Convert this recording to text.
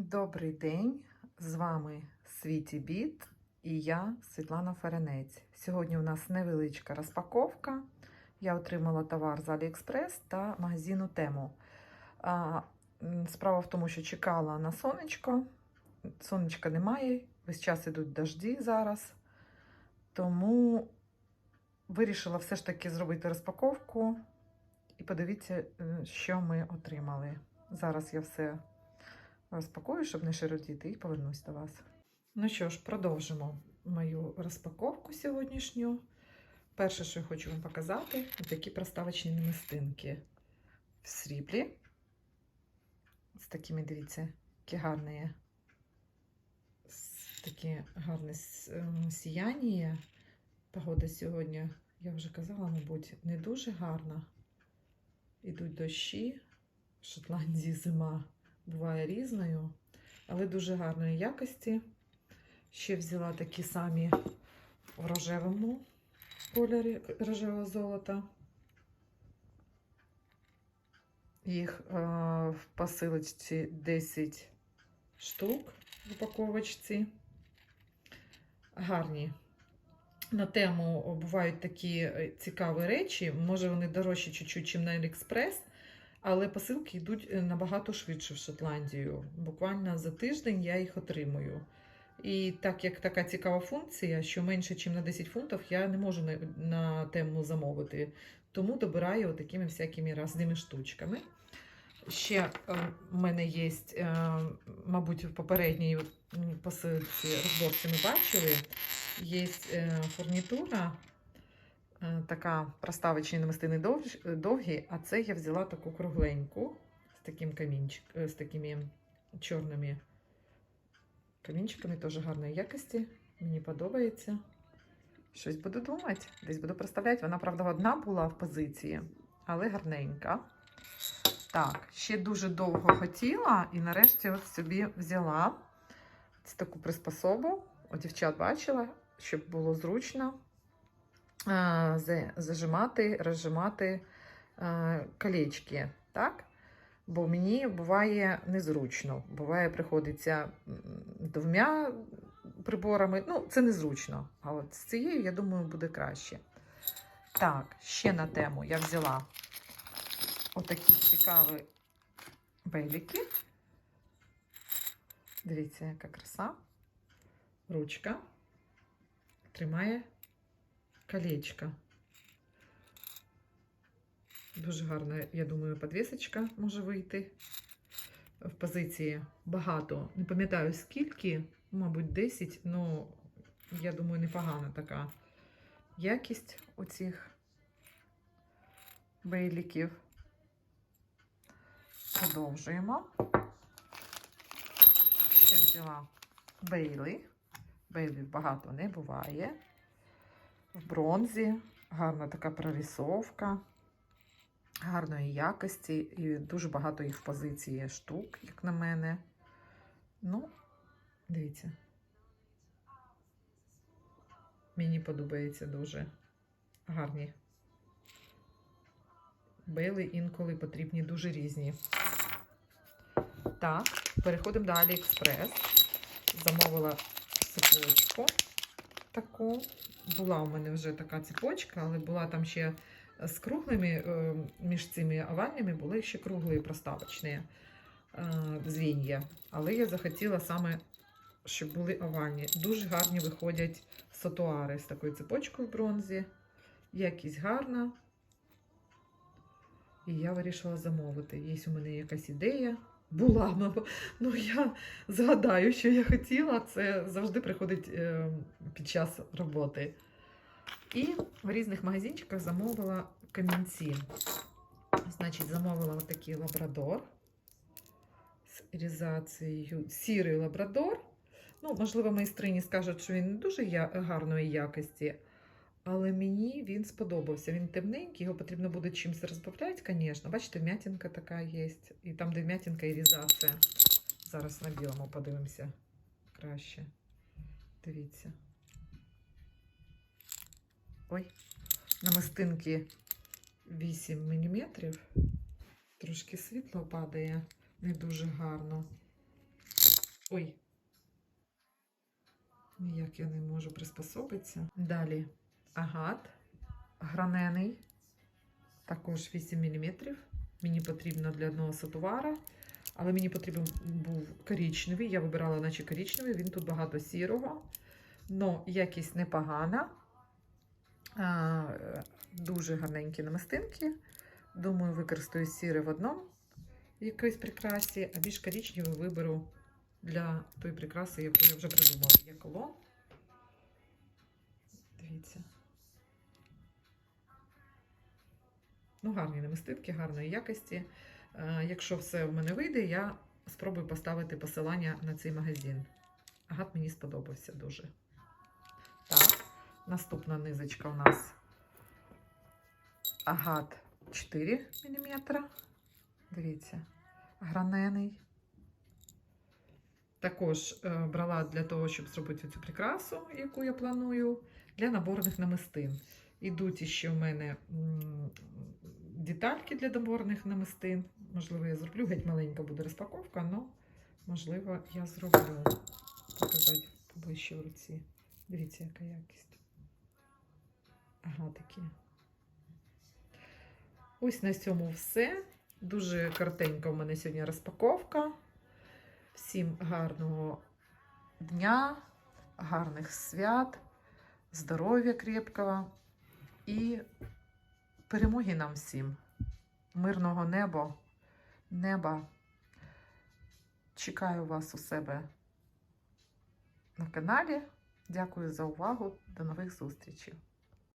Добрий день! З вами Світі Біт і я Світлана Ференець. Сьогодні у нас невеличка розпаковка. Я отримала товар з Аліекспрес та магазину Тему. Справа в тому, що чекала на сонечко. Сонечка немає, весь час ідуть дожді зараз. Тому вирішила все ж таки зробити розпаковку. І подивіться, е, що ми отримали. Зараз я все розпакую, щоб не широтіти, і повернусь до вас. Ну що ж, продовжимо мою розпаковку сьогоднішню. Перше, що я хочу вам показати, такі проставочні намистинки в сріблі. З такими, дивіться, які гарні, такі гарне ем, сіяння. Погода сьогодні, я вже казала, мабуть, не дуже гарна. Ідуть дощі, в Шотландії зима буває різною, але дуже гарної якості. Ще взяла такі самі в рожевому кольорі рожевого золота. Їх е, в посилочці 10 штук в упаковочці. Гарні. На тему бувають такі е, цікаві речі. Може, вони дорожчі чуть-чуть, ніж на Аліекспрес. Але посилки йдуть е, набагато швидше в Шотландію. Буквально за тиждень я їх отримую. І так як така цікава функція, що менше, ніж на 10 фунтів, я не можу на, на тему замовити. Тому добираю такими всякими різними штучками. Ще е, в мене є, е, мабуть, в попередній посилці розборці ми бачили, є фурнітура така проставочні намистини довгі, а це я взяла таку кругленьку з таким камінчик, е, з такими чорними камінчиками, теж гарної якості. Мені подобається. Щось буду думати, десь буду проставляти. Вона, правда, одна була в позиції, але гарненька. Так, ще дуже довго хотіла і нарешті от собі взяла таку приспособу. У дівчат бачила, щоб було зручно зажимати, розжимати колечки, так? Бо мені буває незручно. Буває, приходиться двома приборами. Ну, це незручно. А от з цією, я думаю, буде краще. Так, ще на тему я взяла отакі цікаві беліки. Дивіться, яка краса. Ручка тримає колечко. Дуже гарна, я думаю, подвісочка може вийти. В позиції багато. Не пам'ятаю скільки, мабуть, 10, ну, я думаю, непогана така якість оцих бейліків. Продовжуємо. Ще взяла бейли. Бейлів багато не буває в бронзі, гарна така прорисовка, гарної якості, і дуже багато їх в позиції штук, як на мене. Ну, дивіться. Мені подобається дуже гарні. Бейли інколи потрібні дуже різні. Так, переходимо до Аліекспрес. Замовила цепочку таку. Була у мене вже така цепочка, але була там ще з круглими, е, між цими овальними були ще круглі проставочні е, звін'я. Але я захотіла саме, щоб були овальні. Дуже гарні виходять сатуари з такою цепочкою в бронзі. Якість гарна. І я вирішила замовити. Є у мене якась ідея. Була, ну, ну я згадаю, що я хотіла. Це завжди приходить е, під час роботи. І в різних магазинчиках замовила камінці. Значить, замовила отакий лабрадор з ірізацією. Сірий лабрадор. Ну, можливо, майстрині скажуть, що він не дуже гарної якості, але мені він сподобався. Він темненький, його потрібно буде чимось розбавляти, звісно. Бачите, м'ятінка така є. І там, де м'ятінка, ірізація. Зараз на білому подивимося краще. Дивіться. Ой, намистинки 8 мм. Трошки світло падає, не дуже гарно. Ой. Ніяк я не можу приспособитися. Далі агат гранений, також 8 мм. Мені потрібно для одного сотовара, але мені потрібен був коричневий. Я вибирала, наче коричневий, він тут багато сірого, але якість непогана. Дуже гарненькі намистинки. Думаю, використаю сіре в одному якоїсь прикрасі, а більш коричневий виберу для тої прикраси, яку я вже придумала. Є колон. Дивіться. Ну, гарні намистинки, гарної якості. Е, Якщо все в мене вийде, я спробую поставити посилання на цей магазин. Агат мені сподобався дуже. Так, наступна низочка у нас агат 4 мм. Дивіться, гранений. Також е, брала для того, щоб зробити цю прикрасу, яку я планую, для наборних намистин. Ідуть іще в мене детальки для наборних намистин. Можливо, я зроблю, геть маленька буде розпаковка, але можливо я зроблю. Показати поближче в руці. Дивіться, яка якість. Ага, такі. Ось на цьому все. Дуже коротенька у мене сьогодні розпаковка. Всім гарного дня, гарних свят, здоров'я крепкого і перемоги нам всім. Мирного неба, неба. Чекаю вас у себе на каналі. Дякую за увагу. До нових зустрічей.